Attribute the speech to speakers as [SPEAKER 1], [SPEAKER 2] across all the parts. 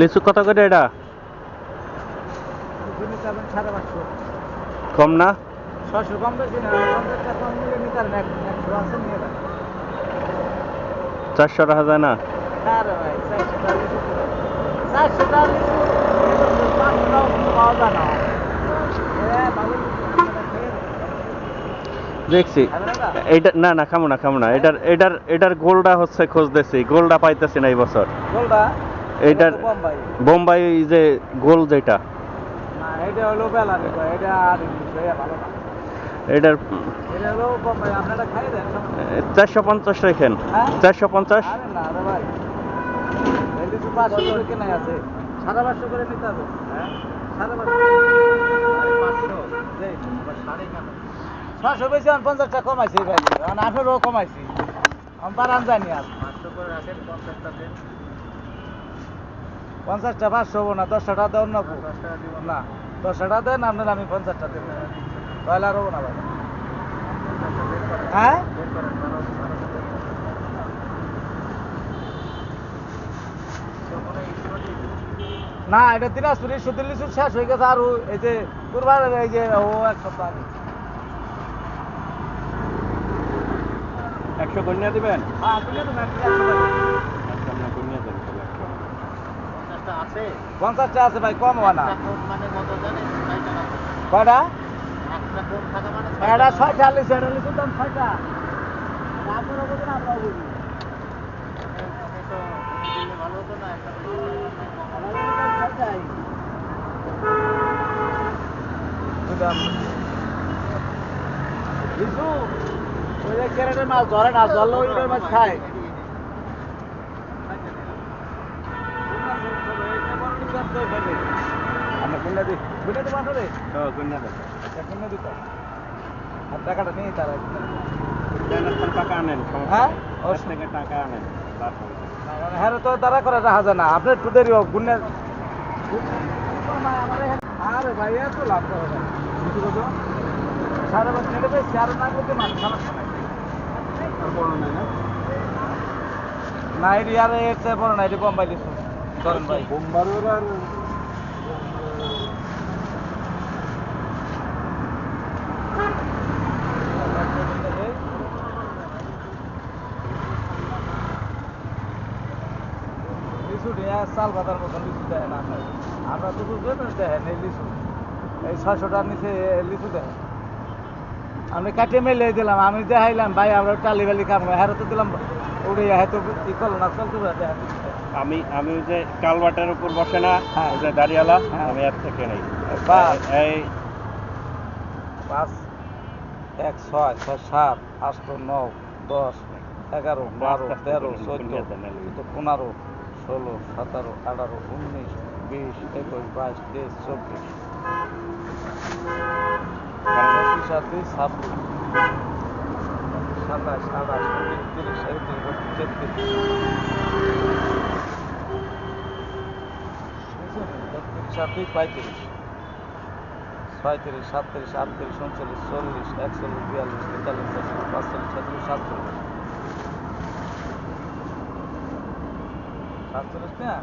[SPEAKER 1] লিচু কত করে এটা কম না হ্যাঁ চারশো টাকা যায় না দেখছি এটা না না খামো না খামো না এটার এটার এটার গোলটা হচ্ছে খোঁজতেছি গোলটা পাইতেছি না এই বছর
[SPEAKER 2] গোলটা এটা
[SPEAKER 1] বোম্বাই যে গোল যেটা এটার চারশো পঞ্চাশ রেখেন হ্যাঁ? চারশো পঞ্চাশ
[SPEAKER 2] পঞ্চাশটা কমাইছি মানে আঠারো কমাইছি আমার জানি আর
[SPEAKER 3] পাঁচশো করে রাখেন পঞ্চাশটা
[SPEAKER 2] পঞ্চাশটা পাঁচশো হবো না দশটা টাকা দেওয়ার না না দশটা টাকা দেন আপনার আমি পঞ্চাশটা দেব তাহলে আর হবো না হ্যাঁ না এটা দিনাজপুর ইস্যু দিল্লি শেষ হয়ে গেছে আর এই যে কুরবার এই যে ও এক সপ্তাহ আগে
[SPEAKER 1] একশো কন্যা দেবেন
[SPEAKER 2] হ্যাঁ কন্যা দেবেন
[SPEAKER 1] পঞ্চাশটা আছে ভাই কম হয় না মানে কয়টা
[SPEAKER 3] মানে
[SPEAKER 2] এটা ছয়টা আলিশ এটা লিখুন দাম ছয়টা আপনারা মাছ ধরে না খায় কইটা তো বাসরে
[SPEAKER 3] হ্যাঁ কন্যা দাতা
[SPEAKER 2] কন্যা দাতা তারা করা রাখা না আপনি একটু দেরি হোক গুন্যা নাই আর
[SPEAKER 3] বড়
[SPEAKER 2] এর চেয়ে বড় না এটি কম পাইলিস ধরেন ভাই বোম্বারোর আর চাল বাঁধার মতো লিচু দেয় না আমরা তো দেখেন এই লিচু এই ছয়শোটার নিচে লিচু দেয় আমি কাটিয়ে মেলে দিলাম আমি দেখাইলাম ভাই আমরা টালি বালি কামড়ে হ্যাঁ তো দিলাম উড়ে হ্যাঁ, তো করলো না চলতে হ্যাঁ,
[SPEAKER 1] আমি আমি যে কালবাটের উপর বসে না হ্যাঁ। যে আমি এর থেকে নেই
[SPEAKER 2] এই পাঁচ এক ছয় ছয় সাত আট নয় দশ এগারো বারো তেরো চোদ্দ পনেরো ষোলো সতেরো আঠারো উনিশ বিশ একুশ বাইশ তেইশ চব্বিশ সাথে ছাব্বিশ সাতাশ আঠাশ তিরিশ একত্রিশ বত্রিশ তেত্রিশ সাথে পঁয়ত্রিশ ছয়ত্রিশ সাতত্রিশ আটত্রিশ উনচল্লিশ চল্লিশ একচল্লিশ বিয়াল্লিশ তেতাল্লিশ চল্লিশ পাঁচচল্লিশ ছত্রিশ সাতচল্লিশ সাতশো না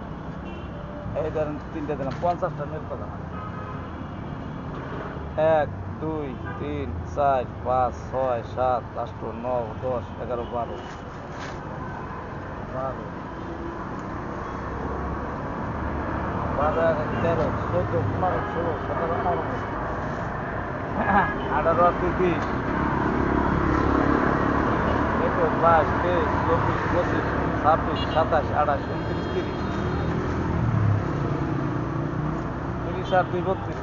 [SPEAKER 2] এই ধরেন তিনটে দিলাম পঞ্চাশটা নেট কথা এক দুই তিন চার পাঁচ ছয় সাত আট নয় দশ এগারো বারো বারো বারো তেরো চোদ্দো পনেরো ষোলো সতেরো আঠারো আঠারো তিরিশ একুশ বাইশ তেইশ চব্বিশ পঁচিশ ছাব্বিশ সাতাশ আঠাশ উনত্রিশ তিরিশ তিরিশ আর দুই বত্রিশ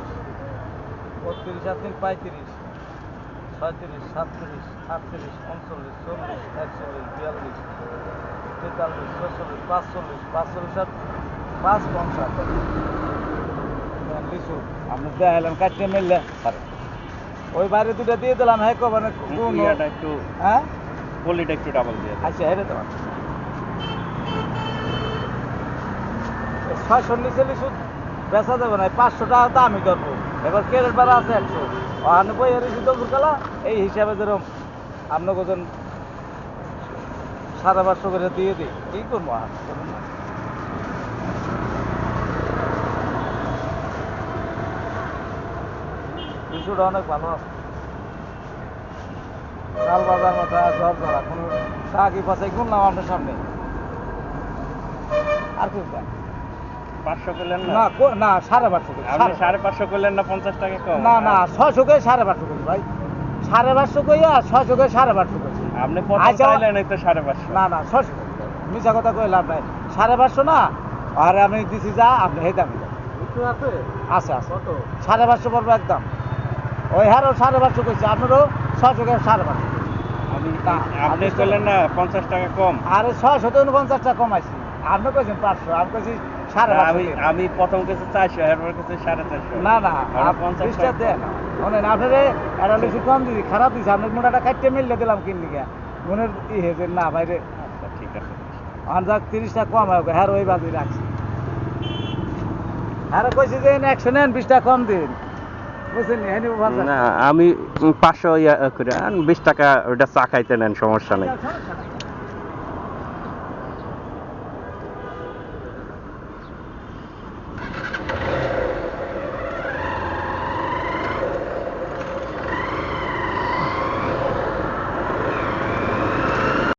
[SPEAKER 2] বত্রিশ আর তিন পঁয়ত্রিশ ছয়ত্রিশ সাতত্রিশ আটত্রিশ উনচল্লিশ চল্লিশ একচল্লিশ বিয়াল্লিশ তেতাল্লিশ ছচল্লিশ পাঁচচল্লিশ পাঁচচল্লিশ আর পাঁচ পঞ্চাশ লিচু আপনি দেখাইলেন কাটতে মিললে ওই বাইরে দুটা দিয়ে দিলাম হ্যাঁ কবে
[SPEAKER 3] একটু হ্যাঁ একটু ডাবল দিয়ে
[SPEAKER 2] আচ্ছা হেরে দেওয়া ছয়শো নিচে সুদ বেচা যাবে না পাঁচশো টাকা তো আমি করবো এবার কেরের বেলা আছে একশো এর সুদ এই হিসাবে যেরকম আপনার সাড়ে পাঁচশো করে দিয়ে দিই কী করবো আর অনেক ভালো আছে চাল বাজার মাথা ঝড় কোনো আপনার সামনে আর কিছু পাঁচশো করলেন না না সাড়ে পাঁচশো
[SPEAKER 1] আপনি সাড়ে পাঁচশো করলেন না পঞ্চাশ কম
[SPEAKER 2] না না ছশো সাড়ে ভাই সাড়ে আর ছশো সাড়ে
[SPEAKER 1] আপনি আচ্ছা, তো সাড়ে পাঁচশো
[SPEAKER 2] না না কথা কই লাভ নাই সাড়ে পাঁচশো না আমি দিছি যা আপনি হে আছে আছে সাড়ে পাঁচশো পড়বে একদম ওই হারও সাড়ে পাঁচশো কইছে আপনারও ছশো সাড়ে পাঁচশো
[SPEAKER 1] আপনি করলেন না পঞ্চাশ টাকা কম
[SPEAKER 2] আরে ছশো তো পঞ্চাশ টাকা কমাইছি আপনি কইছেন পাঁচশো আমি কইছি
[SPEAKER 1] আমি কম আচ্ছা, কম হ্যাঁ, হ্যাঁ,
[SPEAKER 2] হ্যাঁ,
[SPEAKER 1] আমি পাঁচশো বিশ টাকা চা খাইতে নেন সমস্যা নেই আচ্ছা,